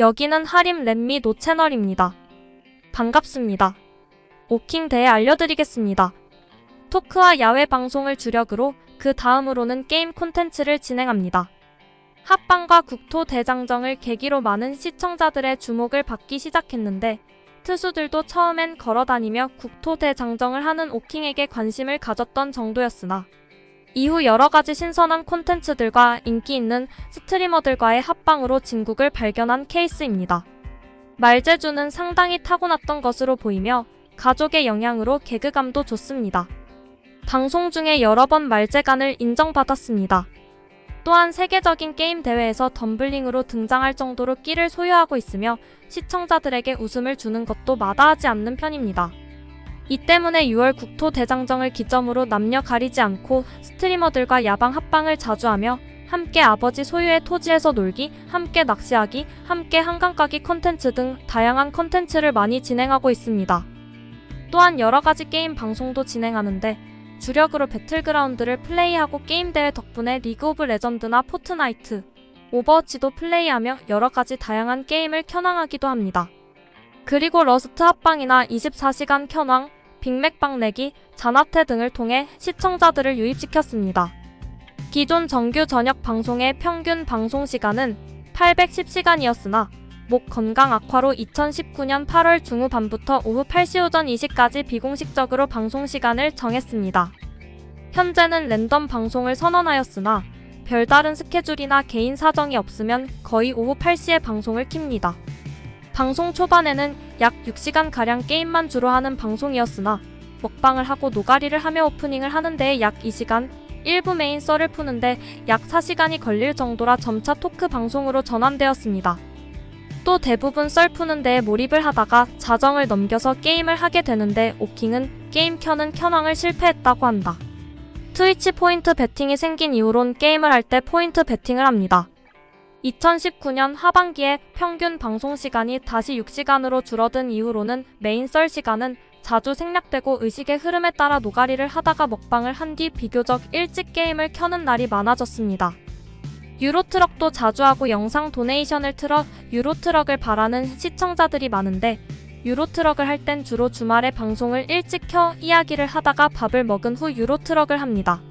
여기는 하림 렛미 노 채널입니다. 반갑습니다. 오킹 대해 알려드리겠습니다. 토크와 야외 방송을 주력으로 그 다음으로는 게임 콘텐츠를 진행합니다. 합방과 국토 대장정을 계기로 많은 시청자들의 주목을 받기 시작했는데 투수들도 처음엔 걸어다니며 국토 대장정을 하는 오킹에게 관심을 가졌던 정도였으나 이후 여러 가지 신선한 콘텐츠들과 인기 있는 스트리머들과의 합방으로 진국을 발견한 케이스입니다. 말재주는 상당히 타고났던 것으로 보이며 가족의 영향으로 개그감도 좋습니다. 방송 중에 여러 번 말재간을 인정받았습니다. 또한 세계적인 게임 대회에서 덤블링으로 등장할 정도로 끼를 소유하고 있으며 시청자들에게 웃음을 주는 것도 마다하지 않는 편입니다. 이 때문에 6월 국토 대장정을 기점으로 남녀 가리지 않고 스트리머들과 야방 합방을 자주 하며 함께 아버지 소유의 토지에서 놀기, 함께 낚시하기, 함께 한강 가기 컨텐츠 등 다양한 컨텐츠를 많이 진행하고 있습니다. 또한 여러 가지 게임 방송도 진행하는데 주력으로 배틀그라운드를 플레이하고 게임 대회 덕분에 리그 오브 레전드나 포트나이트, 오버워치도 플레이하며 여러 가지 다양한 게임을 켜낭하기도 합니다. 그리고 러스트 합방이나 24시간 켜낭, 빅맥방 내기, 잔화태 등을 통해 시청자들을 유입시켰습니다. 기존 정규 저녁 방송의 평균 방송 시간은 810시간이었으나 목 건강 악화로 2019년 8월 중후반부터 오후 8시 오전 2시까지 비공식적으로 방송 시간을 정했습니다. 현재는 랜덤 방송을 선언하였으나 별다른 스케줄이나 개인 사정이 없으면 거의 오후 8시에 방송을 킵니다. 방송 초반에는 약 6시간가량 게임만 주로 하는 방송이었으나 먹방을 하고 노가리를 하며 오프닝을 하는 데에 약 2시간, 일부 메인 썰을 푸는데 약 4시간이 걸릴 정도라 점차 토크 방송으로 전환되었습니다. 또 대부분 썰 푸는 데에 몰입을 하다가 자정을 넘겨서 게임을 하게 되는데 오킹은 게임 켜는 켜낭을 실패했다고 한다. 트위치 포인트 베팅이 생긴 이후론 게임을 할 때 포인트 베팅을 합니다. 2019년 하반기에 평균 방송 시간이 다시 6시간으로 줄어든 이후로는 메인 썰 시간은 자주 생략되고 의식의 흐름에 따라 노가리를 하다가 먹방을 한 뒤 비교적 일찍 게임을 켜는 날이 많아졌습니다. 유로트럭도 자주 하고 영상 도네이션을 틀어 유로트럭을 바라는 시청자들이 많은데 유로트럭을 할 땐 주로 주말에 방송을 일찍 켜 이야기를 하다가 밥을 먹은 후 유로트럭을 합니다.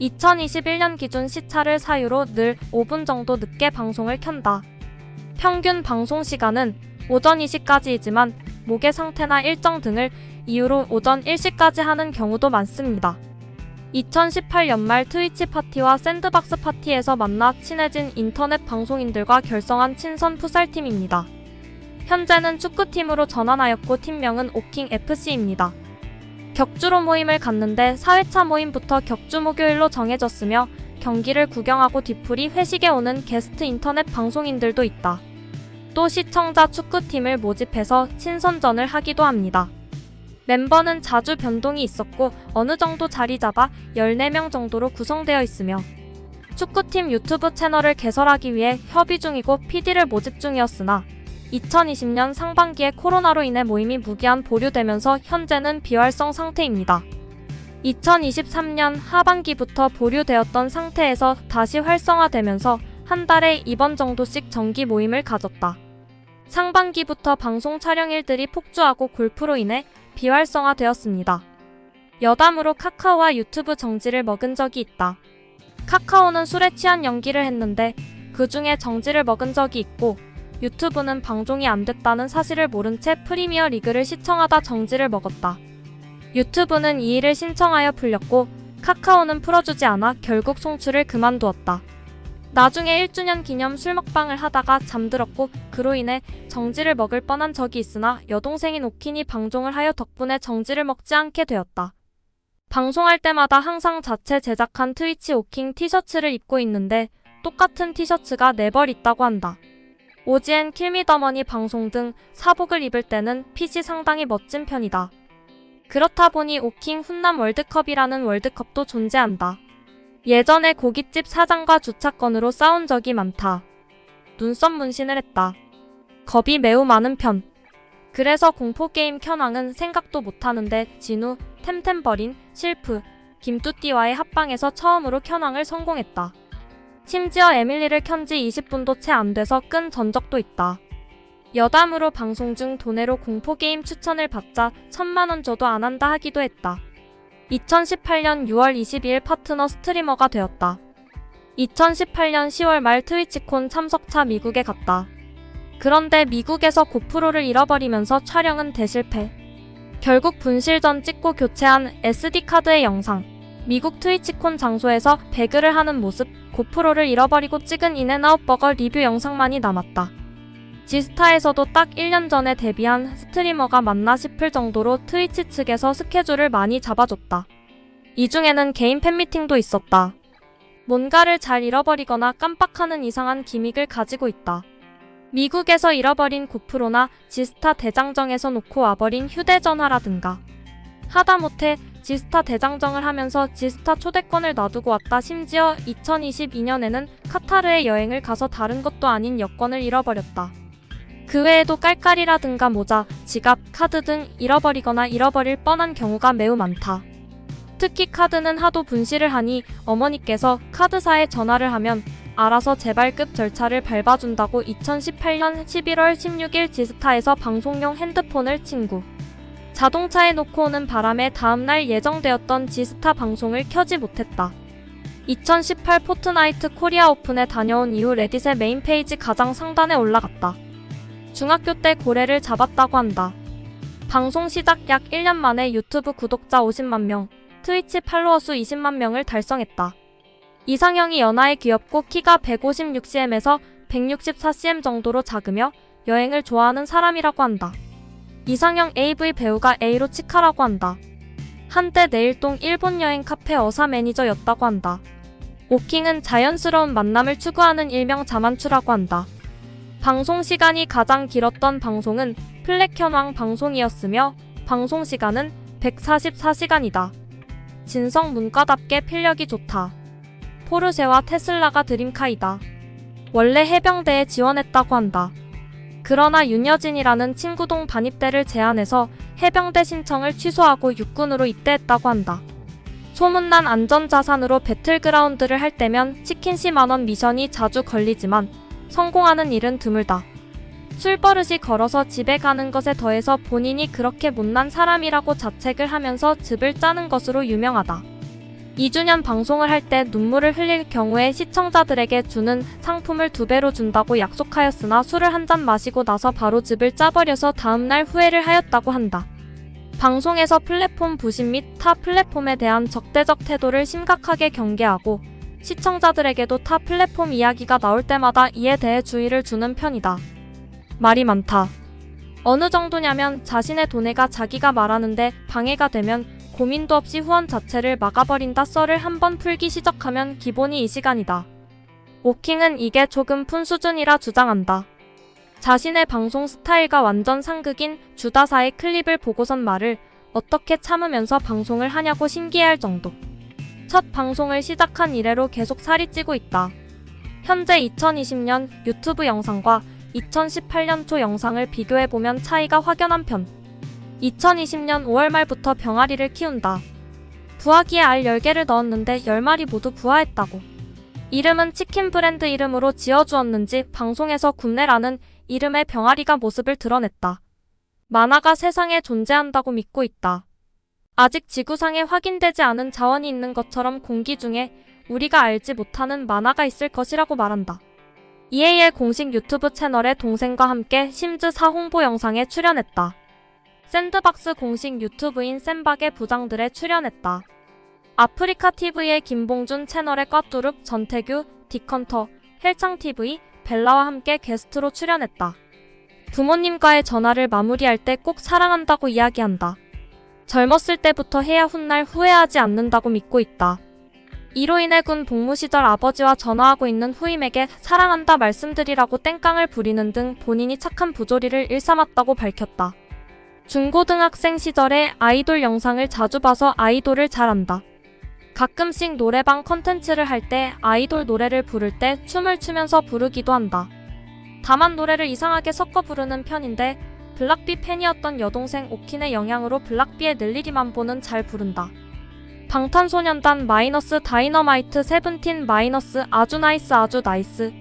2021년 기준 시차를 사유로 늘 5분 정도 늦게 방송을 켠다. 평균 방송 시간은 오전 2시까지이지만 목의 상태나 일정 등을 이유로 오전 1시까지 하는 경우도 많습니다. 2018 연말 트위치 파티와 샌드박스 파티에서 만나 친해진 인터넷 방송인들과 결성한 친선 풋살팀입니다. 현재는 축구팀으로 전환하였고 팀명은 오킹 FC입니다. 격주로 모임을 갔는데 4회차 모임부터 격주 목요일로 정해졌으며 경기를 구경하고 뒤풀이 회식에 오는 게스트 인터넷 방송인들도 있다. 또 시청자 축구팀을 모집해서 친선전을 하기도 합니다. 멤버는 자주 변동이 있었고 어느 정도 자리 잡아 14명 정도로 구성되어 있으며 축구팀 유튜브 채널을 개설하기 위해 협의 중이고 PD를 모집 중이었으나 2020년 상반기에 코로나로 인해 모임이 무기한 보류되면서 현재는 비활성 상태입니다. 2023년 하반기부터 보류되었던 상태에서 다시 활성화되면서 한 달에 2번 정도씩 정기 모임을 가졌다. 상반기부터 방송 촬영 일들이 폭주하고 골프로 인해 비활성화되었습니다. 여담으로 카카오와 유튜브 정지를 먹은 적이 있다. 카카오는 술에 취한 연기를 했는데 그 중에 정지를 먹은 적이 있고 유튜브는 방송이 안 됐다는 사실을 모른 채 프리미어 리그를 시청하다 정지를 먹었다. 유튜브는 이 일을 신청하여 풀렸고 카카오는 풀어주지 않아 결국 송출을 그만두었다. 나중에 1주년 기념 술 먹방을 하다가 잠들었고 그로 인해 정지를 먹을 뻔한 적이 있으나 여동생인 오킨이 방종을 하여 덕분에 정지를 먹지 않게 되었다. 방송할 때마다 항상 자체 제작한 트위치 오킹 티셔츠를 입고 있는데 똑같은 티셔츠가 4벌 있다고 한다. 오지엔 킬미더머니 방송 등 사복을 입을 때는 핏이 상당히 멋진 편이다. 그렇다 보니 오킹 훈남 월드컵이라는 월드컵도 존재한다. 예전에 고깃집 사장과 주차권으로 싸운 적이 많다. 눈썹 문신을 했다. 겁이 매우 많은 편. 그래서 공포게임 켜낭은 생각도 못하는데 진우, 템템버린, 실프, 김뚜띠와의 합방에서 처음으로 켜낭을 성공했다. 심지어 에밀리를 켠 지 20분도 채 안 돼서 끈 전적도 있다. 여담으로 방송 중 도내로 공포게임 추천을 받자 천만원 줘도 안 한다 하기도 했다. 2018년 6월 22일 파트너 스트리머가 되었다. 2018년 10월 말 트위치콘 참석차 미국에 갔다. 그런데 미국에서 고프로를 잃어버리면서 촬영은 대실패. 결국 분실 전 찍고 교체한 SD카드의 영상. 미국 트위치콘 장소에서 배그를 하는 모습, 고프로를 잃어버리고 찍은 인앤아웃 버거 리뷰 영상만이 남았다. 지스타에서도 딱 1년 전에 데뷔한 스트리머가 맞나 싶을 정도로 트위치 측에서 스케줄을 많이 잡아줬다. 이 중에는 개인 팬미팅도 있었다. 뭔가를 잘 잃어버리거나 깜빡하는 이상한 기믹을 가지고 있다. 미국에서 잃어버린 고프로나 지스타 대장정에서 놓고 와버린 휴대전화라든가. 하다못해 지스타 대장정을 하면서 지스타 초대권을 놔두고 왔다 심지어 2022년에는 카타르에 여행을 가서 다른 것도 아닌 여권을 잃어버렸다. 그 외에도 깔깔이라든가 모자, 지갑, 카드 등 잃어버리거나 잃어버릴 뻔한 경우가 매우 많다. 특히 카드는 하도 분실을 하니 어머니께서 카드사에 전화를 하면 알아서 재발급 절차를 밟아준다고 2018년 11월 16일 지스타에서 방송용 핸드폰을 친구. 자동차에 놓고 오는 바람에 다음날 예정되었던 지스타 방송을 켜지 못했다. 2018 포트나이트 코리아 오픈에 다녀온 이후 레딧의 메인 페이지 가장 상단에 올라갔다. 중학교 때 고래를 잡았다고 한다. 방송 시작 약 1년 만에 유튜브 구독자 50만 명, 트위치 팔로워 수 20만 명을 달성했다. 이상형이 연하에 귀엽고 키가 156cm에서 164cm 정도로 작으며 여행을 좋아하는 사람이라고 한다. 이상형 AV 배우가 A로 치카라고 한다. 한때 내일동 일본 여행 카페 어사 매니저였다고 한다. 오킹은 자연스러운 만남을 추구하는 일명 자만추라고 한다. 방송 시간이 가장 길었던 방송은 플래현왕 방송이었으며 방송 시간은 144시간이다. 진성 문과답게 필력이 좋다. 포르쉐와 테슬라가 드림카이다. 원래 해병대에 지원했다고 한다. 그러나 윤여진이라는 친구동 반입대를 제안해서 해병대 신청을 취소하고 육군으로 입대했다고 한다. 소문난 안전자산으로 배틀그라운드를 할 때면 치킨 10만원 미션이 자주 걸리지만 성공하는 일은 드물다. 술버릇이 걸어서 집에 가는 것에 더해서 본인이 그렇게 못난 사람이라고 자책을 하면서 즙을 짜는 것으로 유명하다. 2주년 방송을 할 때 눈물을 흘릴 경우에 시청자들에게 주는 상품을 두 배로 준다고 약속하였으나 술을 한 잔 마시고 나서 바로 즙을 짜버려서 다음날 후회를 하였다고 한다. 방송에서 플랫폼 부심 및 타 플랫폼에 대한 적대적 태도를 심각하게 경계하고 시청자들에게도 타 플랫폼 이야기가 나올 때마다 이에 대해 주의를 주는 편이다. 말이 많다. 어느 정도냐면 자신의 돈에가 자기가 말하는데 방해가 되면 고민도 없이 후원 자체를 막아버린다 썰을 한번 풀기 시작하면 기본이 이 시간이다. 오킹은 이게 조금 푼 수준이라 주장한다. 자신의 방송 스타일과 완전 상극인 주다사의 클립을 보고선 말을 어떻게 참으면서 방송을 하냐고 신기해할 정도. 첫 방송을 시작한 이래로 계속 살이 찌고 있다. 현재 2020년 유튜브 영상과 2018년 초 영상을 비교해보면 차이가 확연한 편. 2020년 5월 말부터 병아리를 키운다. 부화기에 알 10개를 넣었는데 10마리 모두 부화했다고. 이름은 치킨 브랜드 이름으로 지어주었는지 방송에서 굽네라는 이름의 병아리가 모습을 드러냈다. 만화가 세상에 존재한다고 믿고 있다. 아직 지구상에 확인되지 않은 자원이 있는 것처럼 공기 중에 우리가 알지 못하는 만화가 있을 것이라고 말한다. EAL 공식 유튜브 채널의 동생과 함께 심즈 4 홍보 영상에 출연했다. 샌드박스 공식 유튜브인 샌박의 부장들에 출연했다. 아프리카 TV의 김봉준 채널의 꽈뚜룩, 전태규, 디컨터, 헬창TV, 벨라와 함께 게스트로 출연했다. 부모님과의 전화를 마무리할 때 꼭 사랑한다고 이야기한다. 젊었을 때부터 해야 훗날 후회하지 않는다고 믿고 있다. 이로 인해 군 복무 시절 아버지와 전화하고 있는 후임에게 사랑한다 말씀드리라고 땡깡을 부리는 등 본인이 착한 부조리를 일삼았다고 밝혔다. 중고등학생 시절에 아이돌 영상을 자주 봐서 아이돌을 잘 안다. 가끔씩 노래방 컨텐츠를 할 때 아이돌 노래를 부를 때 춤을 추면서 부르기도 한다. 다만 노래를 이상하게 섞어 부르는 편인데 블락비 팬이었던 여동생 오킨의 영향으로 블락비의 늘리기만 보는 잘 부른다. 방탄소년단 마이너스 다이너마이트 세븐틴 마이너스 아주 나이스 아주 나이스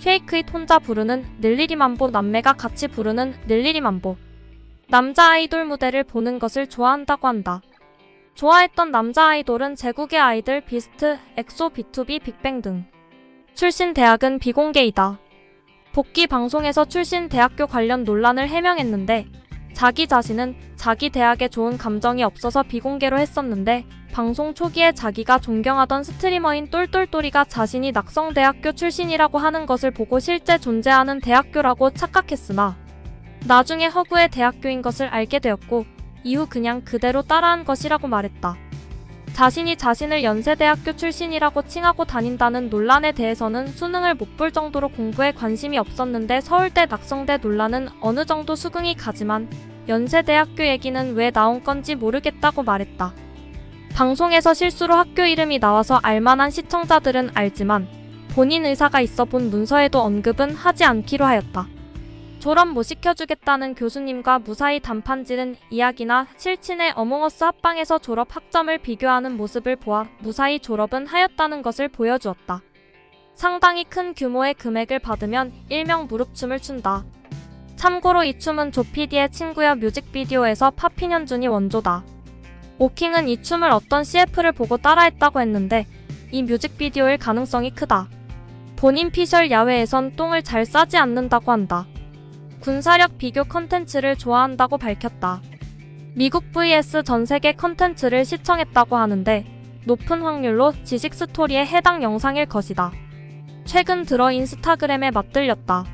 쉐이크잇 혼자 부르는 닐리리만보 남매가 같이 부르는 닐리리만보. 남자 아이돌 무대를 보는 것을 좋아한다고 한다. 좋아했던 남자 아이돌은 제국의 아이들, 비스트, 엑소, B2B, 빅뱅 등. 출신 대학은 비공개이다. 복귀 방송에서 출신 대학교 관련 논란을 해명했는데 자기 자신은 자기 대학에 좋은 감정이 없어서 비공개로 했었는데 방송 초기에 자기가 존경하던 스트리머인 똘똘똘이가 자신이 낙성대학교 출신이라고 하는 것을 보고 실제 존재하는 대학교라고 착각했으나 나중에 허구의 대학교인 것을 알게 되었고 이후 그냥 그대로 따라한 것이라고 말했다. 자신이 자신을 연세대학교 출신이라고 칭하고 다닌다는 논란에 대해서는 수능을 못 볼 정도로 공부에 관심이 없었는데 서울대 낙성대 논란은 어느 정도 수긍이 가지만 연세대학교 얘기는 왜 나온 건지 모르겠다고 말했다. 방송에서 실수로 학교 이름이 나와서 알만한 시청자들은 알지만 본인 의사가 있어 본 문서에도 언급은 하지 않기로 하였다. 졸업 못 시켜주겠다는 교수님과 무사히 단판지는 이야기나 실친의 어몽어스 합방에서 졸업 학점을 비교하는 모습을 보아 무사히 졸업은 하였다는 것을 보여주었다. 상당히 큰 규모의 금액을 받으면 일명 무릎춤을 춘다. 참고로 이 춤은 조피디의 친구여 뮤직비디오에서 파피년준이 원조다. 오킹은 이 춤을 어떤 CF를 보고 따라했다고 했는데 이 뮤직비디오일 가능성이 크다. 본인 피셜 야외에선 똥을 잘 싸지 않는다고 한다. 군사력 비교 컨텐츠를 좋아한다고 밝혔다. 미국 vs 전 세계 컨텐츠를 시청했다고 하는데 높은 확률로 지식 스토리에 해당 영상일 것이다. 최근 들어 인스타그램에 맞들렸다.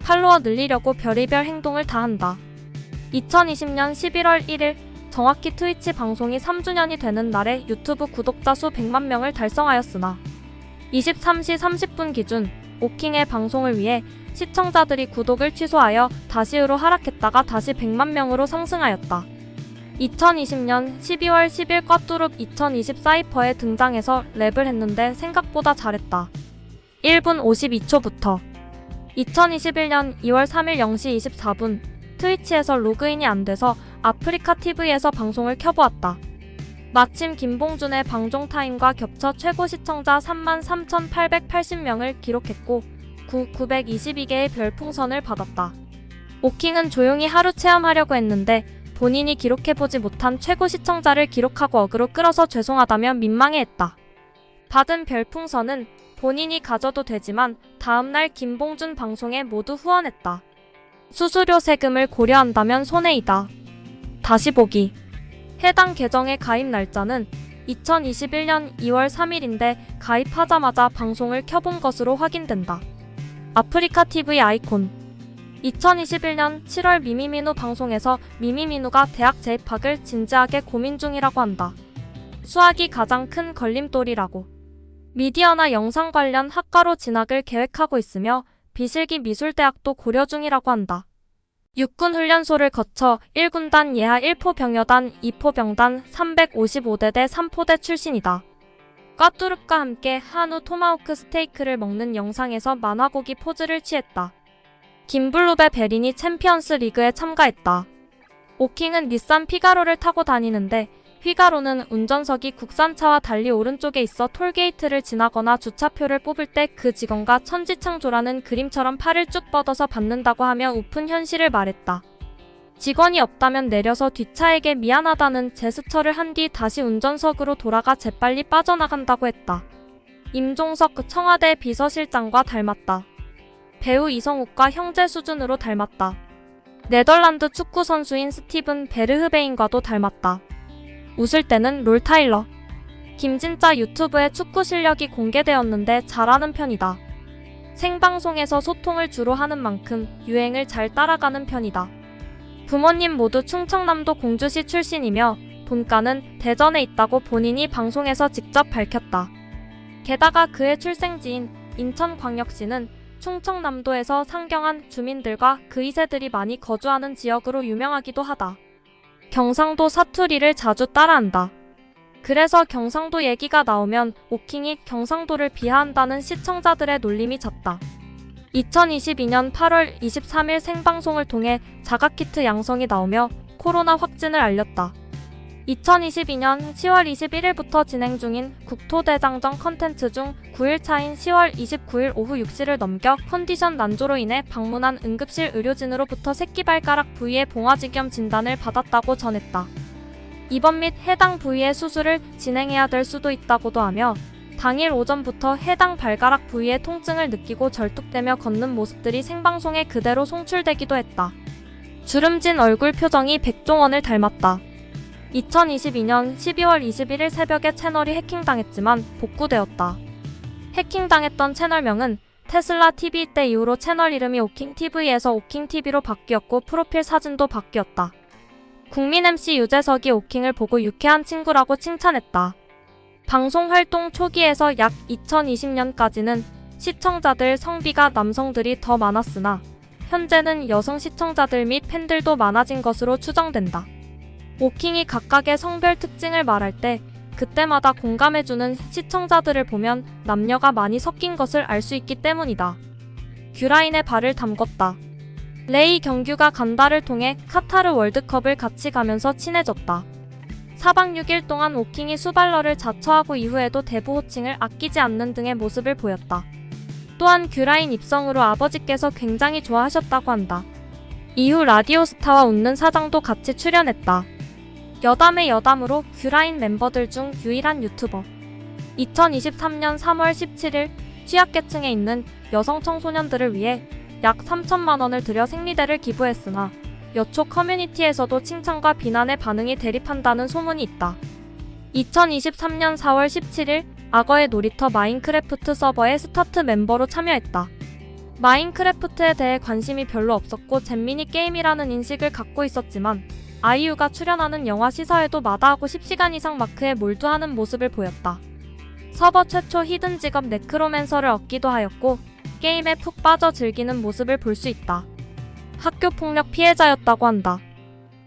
팔로워 늘리려고 별의별 행동을 다 한다. 2020년 11월 1일 정확히 트위치 방송이 3주년이 되는 날에 유튜브 구독자 수 100만 명을 달성하였으나 23시 30분 기준 오킹의 방송을 위해 시청자들이 구독을 취소하여 다시으로 하락했다가 다시 100만 명으로 상승하였다. 2020년 12월 10일 꽈뚜룹 2020 사이퍼에 등장해서 랩을 했는데 생각보다 잘했다. 1분 52초부터 2021년 2월 3일 0시 24분 트위치에서 로그인이 안 돼서 아프리카 TV에서 방송을 켜보았다. 마침 김봉준의 방종 타임과 겹쳐 최고 시청자 33,880명을 기록했고 9, 922개의 별풍선을 받았다. 오킹은 조용히 하루 체험하려고 했는데 본인이 기록해보지 못한 최고 시청자를 기록하고 어그로 끌어서 죄송하다며 민망해했다. 받은 별풍선은 본인이 가져도 되지만 다음날 김봉준 방송에 모두 후원했다. 수수료 세금을 고려한다면 손해이다. 다시 보기. 해당 계정의 가입 날짜는 2021년 2월 3일인데 가입하자마자 방송을 켜본 것으로 확인된다. 아프리카 TV 아이콘 2021년 7월 미미미누 방송에서 미미미누가 대학 재입학을 진지하게 고민 중이라고 한다. 수학이 가장 큰 걸림돌이라고. 미디어나 영상 관련 학과로 진학을 계획하고 있으며 비실기 미술대학도 고려 중이라고 한다. 육군 훈련소를 거쳐 1군단 예하 1포 병여단 2포 병단 355대대 3포대 출신이다. 꽈뚜룹과 함께 한우 토마호크 스테이크를 먹는 영상에서 만화고기 포즈를 취했다. 김블루베 베린이 챔피언스 리그에 참가했다. 오킹은 닛산 피가로를 타고 다니는데 휘가로는 운전석이 국산차와 달리 오른쪽에 있어 톨게이트를 지나거나 주차표를 뽑을 때 그 직원과 천지창조라는 그림처럼 팔을 쭉 뻗어서 받는다고 하며 우픈 현실을 말했다. 직원이 없다면 내려서 뒷차에게 미안하다는 제스처를 한 뒤 다시 운전석으로 돌아가 재빨리 빠져나간다고 했다. 임종석 그 청와대 비서실장과 닮았다. 배우 이성욱과 형제 수준으로 닮았다. 네덜란드 축구 선수인 스티븐 베르흐베인과도 닮았다. 웃을 때는 롤 타일러. 김진짜 유튜브에 축구 실력이 공개되었는데 잘하는 편이다. 생방송에서 소통을 주로 하는 만큼 유행을 잘 따라가는 편이다. 부모님 모두 충청남도 공주시 출신이며 본가는 대전에 있다고 본인이 방송에서 직접 밝혔다. 게다가 그의 출생지인 인천광역시는 충청남도에서 상경한 주민들과 그 2세들이 많이 거주하는 지역으로 유명하기도 하다. 경상도 사투리를 자주 따라한다. 그래서 경상도 얘기가 나오면 오킹이 경상도를 비하한다는 시청자들의 놀림이 잦다. 2022년 8월 23일 생방송을 통해 자가키트 양성이 나오며 코로나 확진을 알렸다. 2022년 10월 21일부터 진행 중인 국토대장정 컨텐츠 중 9일차인 10월 29일 오후 6시를 넘겨 컨디션 난조로 인해 방문한 응급실 의료진으로부터 새끼발가락 부위의 봉화지겸 진단을 받았다고 전했다. 이번 및 해당 부위의 수술을 진행해야 될 수도 있다고도 하며 당일 오전부터 해당 발가락 부위의 통증을 느끼고 절뚝대며 걷는 모습들이 생방송에 그대로 송출되기도 했다. 주름진 얼굴 표정이 백종원을 닮았다. 2022년 12월 21일 새벽에 채널이 해킹당했지만 복구되었다. 해킹당했던 채널명은 테슬라 TV 때 이후로 채널 이름이 오킹 TV에서 오킹 TV로 바뀌었고 프로필 사진도 바뀌었다. 국민 MC 유재석이 오킹을 보고 유쾌한 친구라고 칭찬했다. 방송 활동 초기에서 약 2020년까지는 시청자들 성비가 남성들이 더 많았으나 현재는 여성 시청자들 및 팬들도 많아진 것으로 추정된다. 오킹이 각각의 성별 특징을 말할 때 그때마다 공감해주는 시청자들을 보면 남녀가 많이 섞인 것을 알 수 있기 때문이다. 규라인의 발을 담궜다. 레이 경규가 간다를 통해 카타르 월드컵을 같이 가면서 친해졌다. 4박 6일 동안 오킹이 수발러를 자처하고 이후에도 대부 호칭을 아끼지 않는 등의 모습을 보였다. 또한 규라인 입성으로 아버지께서 굉장히 좋아하셨다고 한다. 이후 라디오스타와 웃는 사장도 같이 출연했다. 여담의 여담으로 규라인 멤버들 중 유일한 유튜버. 2023년 3월 17일 취약계층에 있는 여성 청소년들을 위해 약 3천만 원을 들여 생리대를 기부했으나 여초 커뮤니티에서도 칭찬과 비난의 반응이 대립한다는 소문이 있다. 2023년 4월 17일 악어의 놀이터 마인크래프트 서버의 스타트 멤버로 참여했다. 마인크래프트에 대해 관심이 별로 없었고 잼미니 게임이라는 인식을 갖고 있었지만 아이유가 출연하는 영화 시사에도 마다하고 10시간 이상 마크에 몰두하는 모습을 보였다. 서버 최초 히든 직업 네크로맨서를 얻기도 하였고 게임에 푹 빠져 즐기는 모습을 볼 수 있다. 학교 폭력 피해자였다고 한다.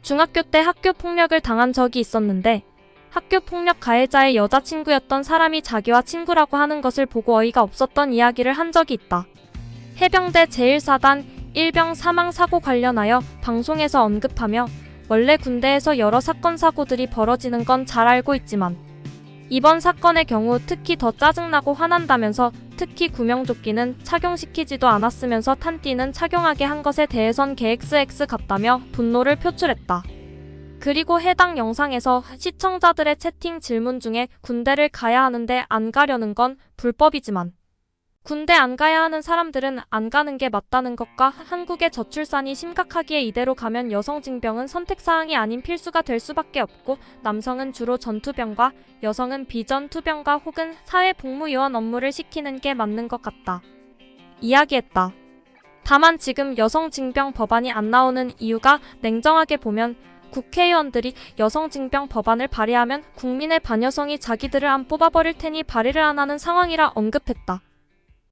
중학교 때 학교 폭력을 당한 적이 있었는데 학교 폭력 가해자의 여자친구였던 사람이 자기와 친구라고 하는 것을 보고 어이가 없었던 이야기를 한 적이 있다. 해병대 제1사단 일병 사망 사고 관련하여 방송에서 언급하며 원래 군대에서 여러 사건 사고들이 벌어지는 건 잘 알고 있지만 이번 사건의 경우 특히 더 짜증나고 화난다면서 특히 구명조끼는 착용시키지도 않았으면서 탄띠는 착용하게 한 것에 대해선 계XX 같다며 분노를 표출했다. 그리고 해당 영상에서 시청자들의 채팅 질문 중에 군대를 가야 하는데 안 가려는 건 불법이지만 군대 안 가야 하는 사람들은 안 가는 게 맞다는 것과 한국의 저출산이 심각하기에 이대로 가면 여성 징병은 선택사항이 아닌 필수가 될 수밖에 없고 남성은 주로 전투병과 여성은 비전투병과 혹은 사회복무요원 업무를 시키는 게 맞는 것 같다. 이야기했다. 다만 지금 여성 징병 법안이 안 나오는 이유가 냉정하게 보면 국회의원들이 여성 징병 법안을 발의하면 국민의 반여성이 자기들을 안 뽑아버릴 테니 발의를 안 하는 상황이라 언급했다.